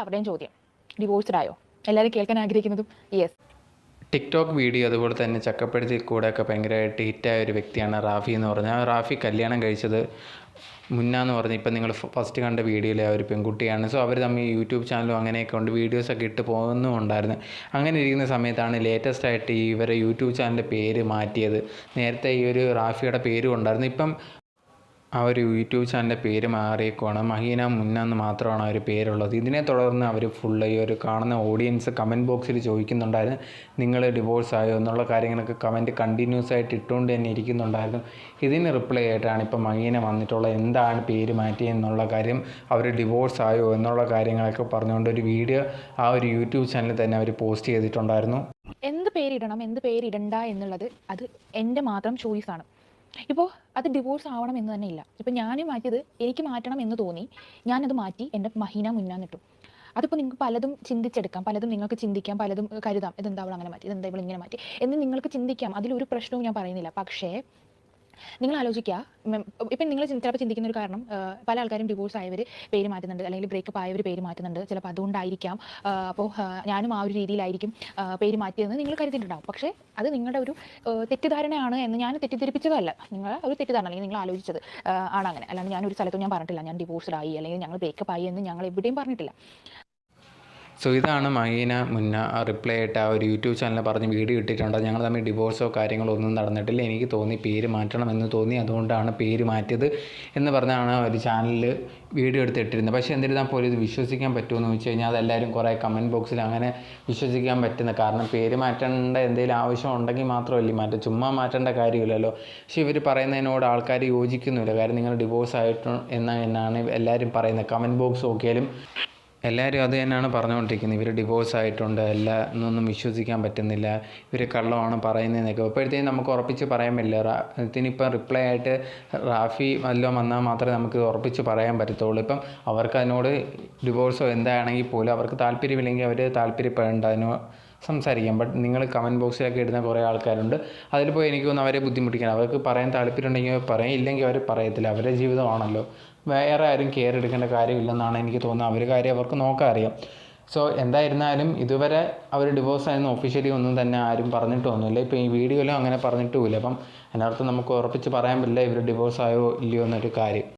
അവരുടെയും ചോദ്യം. ഡിവോഴ്സ്ഡ് ആയോ എല്ലാവരും കേൾക്കാൻ ആഗ്രഹിക്കുന്നതും യെസ് ടിക്ടോക്ക് വീഡിയോ അതുപോലെ തന്നെ ചക്കപ്പഴുതി കൂടെയൊക്കെ ഭയങ്കരമായിട്ട് ഹിറ്റായ ഒരു വ്യക്തിയാണ് റാഫി എന്ന് പറഞ്ഞാൽ റാഫി കല്യാണം കഴിച്ചത് മുന്നാന്ന് പറഞ്ഞ് ഇപ്പം നിങ്ങൾ ഫസ്റ്റ് കണ്ട വീഡിയോയിലെ ആ ഒരു പെൺകുട്ടിയാണ്. സോ അവർ തമ്മിൽ യൂട്യൂബ് ചാനലും അങ്ങനെയൊക്കെ ഉണ്ട്. വീഡിയോസൊക്കെ ഇട്ട് പോകുന്നുമുണ്ടായിരുന്നു അങ്ങനെ ഇരിക്കുന്ന സമയത്താണ് ലേറ്റസ്റ്റ് ആയിട്ട് ഇവരെ യൂട്യൂബ് ചാനലിന്റെ പേര് മാറ്റിയത്. നേരത്തെ ഈ ഒരു റാഫിയുടെ പേരും ഉണ്ടായിരുന്നു. ഇപ്പം ആ ഒരു യൂട്യൂബ് ചാനലിന്റെ പേര് മാറിയേക്കുവാണ്. മഹീന മുന്ന എന്ന് മാത്രമാണ് ആ ഒരു പേരുള്ളത്. ഇതിനെ തുടർന്ന് അവർ ഫുള്ള് ഈ ഒരു കാണുന്ന ഓഡിയൻസ് കമന്റ് ബോക്സിൽ ചോദിക്കുന്നുണ്ടായിരുന്നു. നിങ്ങൾ ഡിവോഴ്സ് ആയോ? എന്നുള്ള കാര്യങ്ങളൊക്കെ കമന്റ് കണ്ടിന്യൂസ് ആയിട്ട് ഇട്ടുകൊണ്ട് തന്നെ ഇരിക്കുന്നുണ്ടായിരുന്നു. ഇതിന് റിപ്ലൈ ആയിട്ടാണ് ഇപ്പോൾ മഹീന വന്നിട്ടുള്ളത്. എന്താണ് പേര് മാറ്റിയെന്നുള്ള കാര്യം അവർ ഡിവോഴ്സ് ആയോ? എന്നുള്ള കാര്യങ്ങളൊക്കെ പറഞ്ഞുകൊണ്ട് ഒരു വീഡിയോ ആ ഒരു യൂട്യൂബ് ചാനലിൽ തന്നെ അവർ പോസ്റ്റ് ചെയ്തിട്ടുണ്ടായിരുന്നു. എന്ത് പേരിടണം എന്ത് പേരിടണ്ട എന്നുള്ളത് അത് എന്റെ മാത്രം ചോയ്സാണ് ഇപ്പോൾ അത് ഡിവോഴ്സ് ആവണം എന്ന് തന്നെ ഇല്ല. ഇപ്പോൾ ഞാൻ മാറ്റിയത് എനിക്ക് മാറ്റണം എന്ന് തോന്നി. ഞാനത് മാറ്റി എന്റെ മഹീന മുന്നാന്നിട്ടു. അതിപ്പോൾ നിങ്ങൾക്ക് പലതും ചിന്തിച്ചെടുക്കാം. പലതും നിങ്ങൾക്ക് ചിന്തിക്കാം. പലതും കരുതാം. ഇതെന്താ അവൾ അങ്ങനെ മാറ്റി? ഇതെന്താ ഇവൾ ഇങ്ങനെ മാറ്റി? എന്ന് നിങ്ങൾക്ക് ചിന്തിക്കാം. അതിലൊരു പ്രശ്നവും ഞാൻ പറയുന്നില്ല. പക്ഷേ നിങ്ങൾ ആലോചിക്കുക ഇപ്പം നിങ്ങൾ ചിലപ്പോൾ ചിന്തിക്കുന്ന ഒരു കാരണം പല ആൾക്കാരും ഡിവോഴ്സ് ആയവർ പേര് മാറ്റുന്നുണ്ട്. അല്ലെങ്കിൽ ബ്രേക്കപ്പ് ആയവർ പേര് മാറ്റുന്നുണ്ട്. ചിലപ്പോൾ അതുകൊണ്ടായിരിക്കാം. അപ്പോൾ ഞാനും ആ ഒരു രീതിയിലായിരിക്കും പേര് മാറ്റിയതെന്ന് നിങ്ങൾ കരുതിയിട്ടുണ്ടാവും. പക്ഷേ അത് നിങ്ങളുടെ ഒരു തെറ്റിദ്ധാരണയാണ് എന്ന് ഞാൻ തെറ്റിദ്ധരിപ്പിച്ചതല്ല. നിങ്ങൾ ഒരു തെറ്റിദ്ധാരണ അല്ലെങ്കിൽ നിങ്ങൾ ആലോചിച്ചത് ആണ് അങ്ങനെ. അല്ലാണ്ട് ഞാൻ ഒരു സ്ഥലത്തും ഞാൻ പറഞ്ഞിട്ടില്ല. ഞാൻ ഡിവോഴ്സ്ഡ് ആയി അല്ലെങ്കിൽ ഞങ്ങൾ ബ്രേക്കപ്പ് ആയി എന്ന് ഞങ്ങൾ എവിടെയും പറഞ്ഞിട്ടില്ല. സോ ഇതാണ് മഹീന മുന്ന റിപ്ലൈ ആയിട്ട് ആ ഒരു യൂട്യൂബ് ചാനലിൽ പറഞ്ഞ് വീഡിയോ ഇട്ടിട്ടുണ്ട്. ഞങ്ങൾ തമ്മിൽ ഡിവോഴ്സോ കാര്യങ്ങളോ ഒന്നും നടന്നിട്ടില്ല. എനിക്ക് തോന്നി പേര് മാറ്റണമെന്ന് തോന്നി. അതുകൊണ്ടാണ് പേര് മാറ്റിയത് എന്ന് പറഞ്ഞാണ് ഒരു ചാനലിൽ വീഡിയോ എടുത്ത് ഇട്ടിരുന്നത്. പക്ഷേ എന്നിരുന്നാൽ പോലും ഇത് വിശ്വസിക്കാൻ പറ്റുമെന്ന് വെച്ച് കഴിഞ്ഞാൽ അതെല്ലാവരും കുറേ കമന്റ് ബോക്സിൽ അങ്ങനെ വിശ്വസിക്കാൻ പറ്റുന്ന കാരണം പേര് മാറ്റേണ്ട എന്തെങ്കിലും ആവശ്യം ഉണ്ടെങ്കിൽ മാത്രമല്ലേ മാറ്റം. ചുമ്മാ മാറ്റേണ്ട കാര്യമില്ലല്ലോ. പക്ഷേ ഇവർ പറയുന്നതിനോട് ആൾക്കാർ യോജിക്കുന്നില്ല കാരണം നിങ്ങൾ ഡിവോഴ്സ് ആയിട്ട് എന്ന എന്നാണ് എല്ലാവരും പറയുന്നത്. കമന്റ് ബോക്സ് നോക്കിയാലും എല്ലാവരും അത് തന്നെയാണ് പറഞ്ഞുകൊണ്ടിരിക്കുന്നത്. ഇവർ ഡിവോഴ്സ് ആയിട്ടുണ്ട്. എല്ലാ എന്നൊന്നും വിശ്വസിക്കാൻ പറ്റുന്നില്ല. ഇവർ കള്ളമാണ് പറയുന്നതെന്നൊക്കെ. അപ്പോഴത്തേക്കും നമുക്ക് ഉറപ്പിച്ച് പറയാൻ പറ്റില്ല. ഇതിനിപ്പം റിപ്ലൈ ആയിട്ട് റാഫി വല്ലതും വന്നാൽ മാത്രമേ നമുക്ക് ഉറപ്പിച്ച് പറയാൻ പറ്റത്തുള്ളൂ. ഇപ്പം അവർക്ക് അതിനോട് ഡിവോഴ്സോ എന്താണെങ്കിൽ പോലും അവർക്ക് താല്പര്യമില്ലെങ്കിൽ അവർ താല്പര്യപ്പെടേണ്ട അതിനോ സംസാരിക്കാം. ബട്ട് നിങ്ങൾ കമന്റ് ബോക്സിലൊക്കെ ഇടുന്ന കുറേ ആൾക്കാരുണ്ട്. അതിൽ പോയി എനിക്ക് തോന്നുന്നു അവരെ ബുദ്ധിമുട്ടിക്കണം. അവർക്ക് പറയാൻ താല്പര്യമുണ്ടെങ്കിൽ പറയും. ഇല്ലെങ്കിൽ അവർ പറയത്തില്ല. അവരുടെ ജീവിതമാണല്ലോ. വേറെ ആരും കെയർ എടുക്കേണ്ട കാര്യമില്ലെന്നാണ് എനിക്ക് തോന്നുന്നത്. അവർ കാര്യം അവർക്ക് നോക്കാൻ അറിയാം. സോ എന്തായിരുന്നാലും ഇതുവരെ അവർ ഡിവോഴ്സ് ആയെന്ന് ഒഫീഷ്യലി ഒന്നും തന്നെ ആരും പറഞ്ഞിട്ടൊന്നുമില്ല ഇപ്പോൾ ഈ വീഡിയോയിലും അങ്ങനെ പറഞ്ഞിട്ടുമില്ല. അപ്പം അതിനർത്ഥം നമുക്ക് ഉറപ്പിച്ച് പറയാൻ പറ്റില്ല ഇവർ ഡിവോഴ്സ് ആയോ ഇല്ലയോ എന്നൊരു കാര്യം.